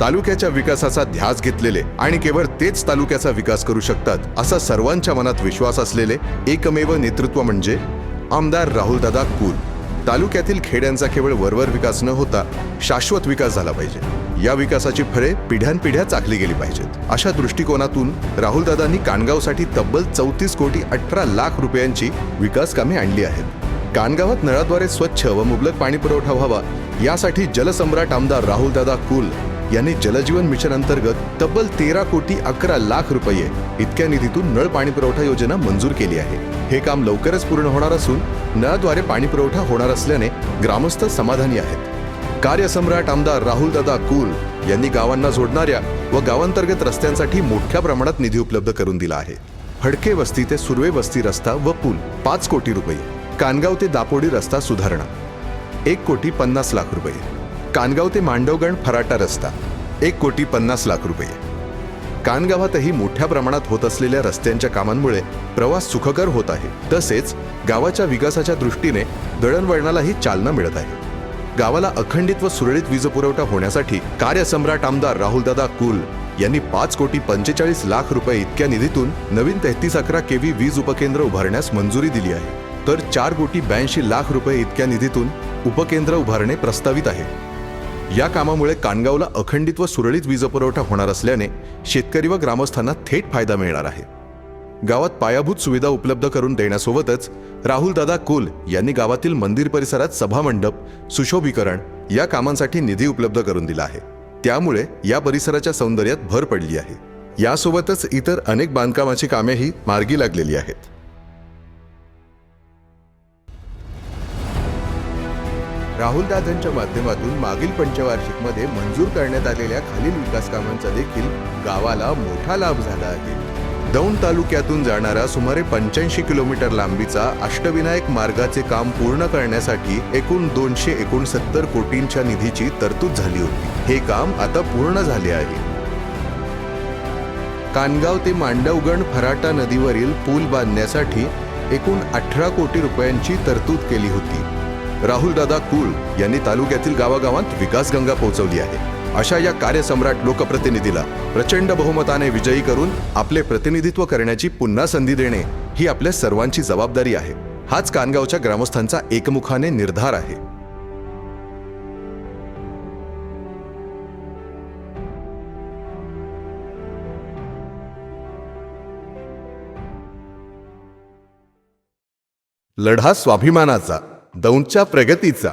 तालुक्याच्या विकासाचा ध्यास घेतलेले आणि केवळ तेच तालुक्याचा विकास करू शकतात असा सर्वांच्या मनात विश्वास असलेले एकमेव नेतृत्व म्हणजे आमदार राहुलदादा कुल. तालुक्यातील खेड्यांचा केवळ वरवर विकास न होता शाश्वत विकास झाला पाहिजे. या विकासाची फळे पिढ्यानपिढ्या चाखली गेली पाहिजेत. अशा दृष्टिकोनातून राहुलदादांनी कानगावसाठी तब्बल चौतीस कोटी अठरा लाख रुपयांची विकास कामे आणली आहेत. कानगावात नळाद्वारे स्वच्छ व मुबलक पाणी पुरवठा व्हावा यासाठी जलसम्राट आमदार राहुलदादा कुल यांनी जलजीवन मिशन अंतर्गत तब्बल तेरा कोटी अकरा लाख रुपये इतक्या निधीतून नळ पाणी पुरवठा योजना मंजूर केली आहे. हे काम लवकरच पूर्ण होणार असून नळाद्वारे पाणी पुरवठा होणार असल्याने ग्रामस्थ समाधानी आहेत. कार्यसम्राट आमदार राहुलदादा कुल यांनी गावांना जोडणाऱ्या व गावांतर्गत रस्त्यांसाठी मोठ्या प्रमाणात निधी उपलब्ध करून दिला आहे. फडके वस्ती ते सुर्वे वस्ती रस्ता व पूल पाच कोटी रुपये कानगाव ते दापोडी रस्ता सुधारणा एक कोटी पन्नास लाख रुपये. कानगाव ते मांडवगण फराटा रस्ता एक कोटी पन्नास लाख रुपये. कानगावातही मोठ्या प्रमाणात होत असलेल्या रस्त्यांच्या कामांमुळे प्रवास सुखकर होत आहे. तसेच गावाच्या विकासाच्या दृष्टीने दळणवळणालाही चालना मिळत आहे. गावाला अखंडित व सुरळीत वीज पुरवठा होण्यासाठी कार्यसम्राट आमदार राहुलदादा कुल यांनी पाच कोटी पंचेचाळीस लाख रुपये इतक्या निधीतून नवीन तेहतीस अकरा केव्ही वीज उपकेंद्र उभारण्यास मंजुरी दिली आहे. तर चार कोटी ब्याऐंशी लाख रुपये इतक्या निधीतून उपकेंद्र उभारणे प्रस्तावित आहे. या कामामुळे कानगावला अखंडित व सुरळीत वीजपुरवठा होणार असल्याने शेतकरी व ग्रामस्थांना थेट फायदा मिळणार आहे. गावात पायाभूत सुविधा उपलब्ध करून देण्यासोबतच राहुलदादा कुल यांनी गावातील मंदिर परिसरात सभामंडप सुशोभीकरण या कामांसाठी निधी उपलब्ध करून दिला आहे. त्यामुळे या परिसराच्या सौंदर्यात भर पडली आहे. यासोबतच इतर अनेक बांधकामाची कामेही मार्गी लागलेली आहेत. राहुलदादांच्या माध्यमातून मागील पंचवार्षिकमध्ये मंजूर करण्यात आलेल्या खालील विकास कामांचा देखील गावाला मोठा लाभ झाला आहे. दौंड तालुक्यातून जाणारा सुमारे पंच्याऐंशी किलोमीटर लांबीचा अष्टविनायक मार्गाचे काम पूर्ण करण्यासाठी एकूण दोनशे एकोणसत्तर कोटींच्या निधीची तरतूद झाली होती. हे काम आता पूर्ण झाले आहे. कानगाव ते मांडवगण फराटा नदीवरील पूल बांधण्यासाठी एकूण अठरा कोटी रुपयांची तरतूद केली होती. राहुलदादा कुल यांनी तालुक्यातील गावागावांत विकास गंगा पोहोचवली आहे. अशा या कार्यसम्राट लोकप्रतिनिधीला प्रचंड बहुमताने विजयी करून आपले प्रतिनिधित्व करण्याची पुन्हा संधी देणे ही आपल्या सर्वांची जबाबदारी आहे. हाच कानगावच्या ग्रामस्थांचा एकमुखाने निर्धार आहे. लढा स्वाभिमानाचा दौंडच्या प्रगतीचा.